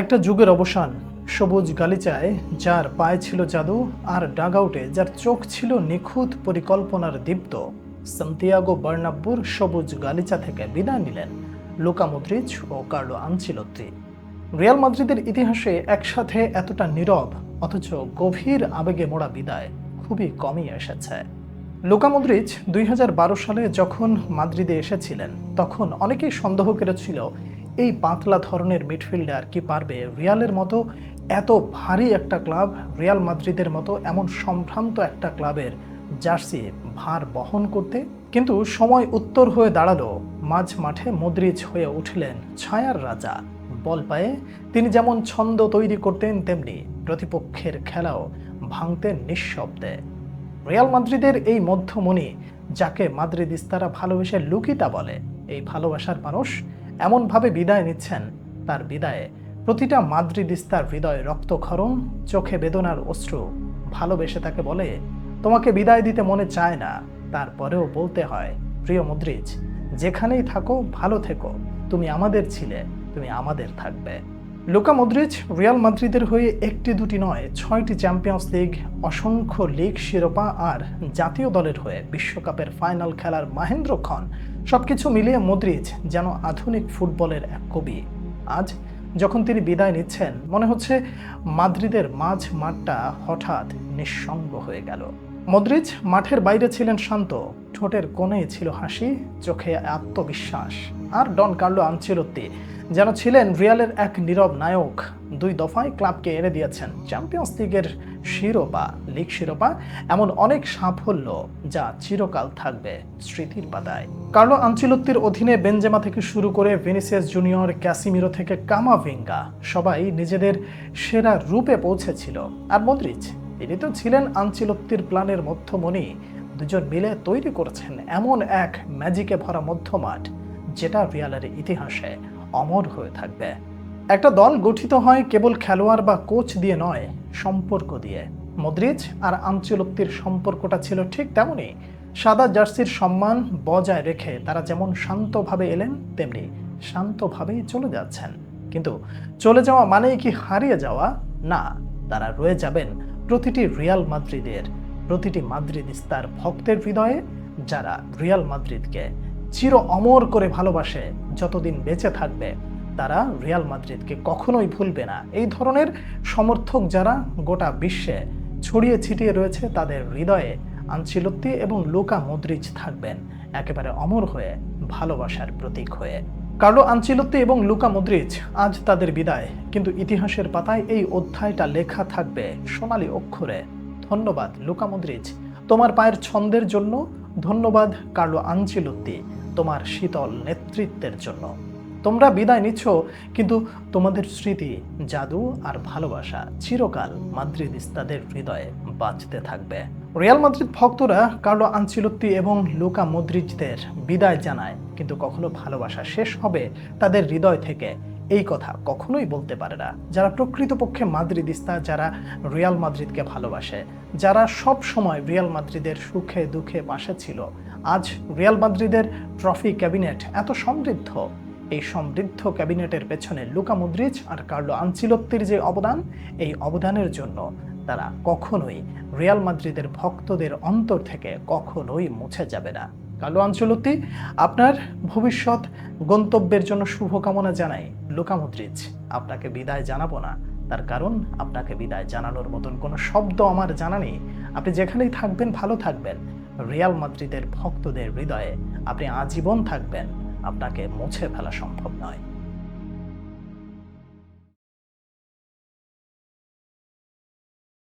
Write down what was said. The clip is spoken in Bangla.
একটা যুগের অবসান। সবুজ গালিচায় যার পায়ে ছিল জাদু আর ডাগআউটে যার চোখ ছিল নিখুঁত পরিকল্পনার দীপ্ত, সান্তিয়াগো বার্নাব্বুর সবুজ গালিচা থেকে বিদায় নিলেন লুকা মদ্রিচ ও কার্লো আনচিলত্তি রিয়াল মাদ্রিদের ইতিহাসে একসাথে এতটা নীরব, অথচ গভীর আবেগে মোড়া বিদায় খুবই কমই এসেছে। লুকা মদ্রিচ দুই সালে যখন মাদ্রিদে এসেছিলেন, তখন অনেকেই সন্দেহ করেছিল এই পাতলা ধরনের মিডফিল্ডার কি পারবে? রিয়ালের মতো এত ভারী একটা ক্লাব, রিয়াল মাদ্রিদের মতো এমন সম্ভ্রান্ত একটা ক্লাবের জার্সি ভার বহন করতে কিন্তু সময় উত্তর হয়ে দাঁড়াল। মাঝ মাঠে মদ্রিচ হয়ে উঠলেন ছায়ার রাজা। বল পায়ে তিনি যেমন ছন্দ তৈরি করতেন, তেমনি প্রতিপক্ষের খেলাও ভাঙতেন নিঃশব্দে। রিয়াল মাদ্রিদের এই মধ্যমণি, যাকে মাদ্রিদিস্তারা ভালোবেসে লুকিতা বলে, এই ভালোবাসার মানুষ এমনভাবে বিদায় নিচ্ছেন, তার বিদায়ে প্রতিটা মাদ্রিদিস্তার হৃদয়ে রক্তক্ষরণ, চোখে বেদনার অশ্রু, ভালোবেসে তাকে বলে, তোমাকে বিদায় দিতে মনে চায় না। তারপরেও বলতে হয়, প্রিয় মদ্রিজ, যেখানেই থাকো, ভালো থেকো। তুমি আমাদের ছিলে, তুমি আমাদের থাকবে। লুকা মদ্রিচ রিয়াল মাদ্রিদের হয়ে একটি দুটি নয়, ছয়টি চ্যাম্পিয়ন্স লিগ, অসংখ্য লিগ শিরোপা আর জাতীয় দলের হয়ে বিশ্বকাপের ফাইনাল খেলার মাহেন্দ্রক্ষণ সবকিছু মিলিয়ে মদ্রিজ যেন আধুনিক ফুটবলের এক কবি। আজ যখন তিনি বিদায় নিচ্ছেন, মনে হচ্ছে মাদ্রিদের মাঝ মাঠটা হঠাৎ নিঃসঙ্গ হয়ে গেল। মদ্রিজ মাঠের বাইরে ছিলেন শান্ত, ঠোঁটের কোণে ছিল হাসি, চোখে আত্মবিশ্বাস। আর ডন কার্লো আনচেলত্তি যেন ছিলেন রিয়ালের এক নীরব নায়ক। দুই দফায় ক্লাবকে এনে দিয়েছেন চ্যাম্পিয়ন্স লিগের শিরোপা, লিগ শিরোপা, এমন অনেক সাফল্য যা চিরকাল থাকবে স্মৃতির পাতায়। কার্লো আনচিলত্তির অধীনে বেনজেমা থেকে শুরু করে ভেনিসিয়াস জুনিয়র ক্যাসিমিরো থেকে কামাভিঙ্গা সবাই নিজেদের সেরা রূপে পৌঁছেছিল। আর মদ্রিচ তিনি তো ছিলেন আনচিলত্তির প্ল্যানের মধ্যমণি। দুজন মিলে তৈরি করেছেন এমন এক ম্যাজিকে ভরা মধ্যমাঠ, যেটা রিয়ালের ইতিহাসে অমর হয়ে থাকবে। একটা দল গঠিত হয় কেবল খেলোয়াড় বা কোচ দিয়ে নয়, সম্পর্ক দিয়ে। মদ্রিজ আর আঞ্চলত্তির সম্পর্কটা ছিল ঠিক তেমনই। সাদা জার্সির সম্মান বজায় রেখে তারা যেমন শান্তভাবে এলেন, তেমনি শান্তভাবেই চলে যাচ্ছেন। কিন্তু চলে যাওয়া মানেই কি হারিয়ে যাওয়া? না, তারা রয়ে যাবেন প্রতিটি রিয়াল মাদ্রিদের, প্রতিটি মাদ্রিদিস্তার ভক্তের হৃদয়ে, যারা রিয়াল মাদ্রিদকে চির অমর করে ভালোবাসে, যতদিন বেঁচে থাকবে, তারা রিয়াল মাদ্রিদকে কখনোই ভুলবে না। এই ধরনের সমর্থক যারা গোটা বিশ্বে ছড়িয়ে ছিটিয়ে রয়েছে, তাদের হৃদয়ে আনচিলত্তি এবং লোকা মদ্রিজ থাকবেন, একেবারে অমর হয়ে, ভালোবাসার প্রতীক হয়ে। কার্লো আনচিলত্তি এবং লুকা মদ্রিজ আজ তাদের বিদায়, কিন্তু ইতিহাসের পাতায় এই অধ্যায়টা লেখা থাকবে সোনালী অক্ষরে। ধন্যবাদ, লুকা মদ্রিজ তোমার পায়ের ছন্দের জন্য ধন্যবাদ, কার্লো আনচিলত্তি তোমার শীতল নেতৃত্বের জন্য। তোমরা বিদায় নিচ্ছ, কিন্তু তোমাদের স্মৃতি, জাদু আর ভালোবাসা চিরকাল মাদ্রিদিস্তাদের হৃদয়ে বাঁচতে থাকবে। রিয়াল মাদ্রিদ ভক্তরা কার্লো আনচিলত্তি এবং লুকা মদ্রিজদের বিদায় জানায়, কিন্তু কখনো ভালোবাসা শেষ হবে তাদের হৃদয় থেকে। এই কথা কখনোই বলতে পারে না। যারা প্রকৃতপক্ষে মাদ্রিদিস্তা, যারা রিয়াল মাদ্রিদকে ভালোবাসে, যারা সব সময় রিয়াল মাদ্রিদের সুখে দুঃখে পাশে ছিল আজ রিয়াল মাদ্রিদের ট্রফি ক্যাবিনেট এত সমৃদ্ধ। এই সমৃদ্ধ ক্যাবিনেটের পেছনে লুকা মুদ্রিচ আর কার্লো আনচিলত্তির যে অবদান, এই অবদানের জন্য তারা কখনোই রিয়াল মাদ্রিদের ভক্তদের অন্তর থেকে কখনোই মুছে যাবে না। কার্লো আনচলত্তি আপনার ভবিষ্যৎ গন্তব্যের জন্য শুভকামনা জানাই। লুকা মুদ্রিচ, আপনাকে বিদায় জানাব না। তার কারণ, আপনাকে বিদায় জানানোর মতন কোনো শব্দ আমার জানা নেই। আপনি যেখানেই থাকবেন, ভালো থাকবেন। রিয়াল মাদ্রিদের ভক্তদের হৃদয়ে আপনি আজীবন থাকবেন। আপনাকে মুছে ফেলা সম্ভব নয়।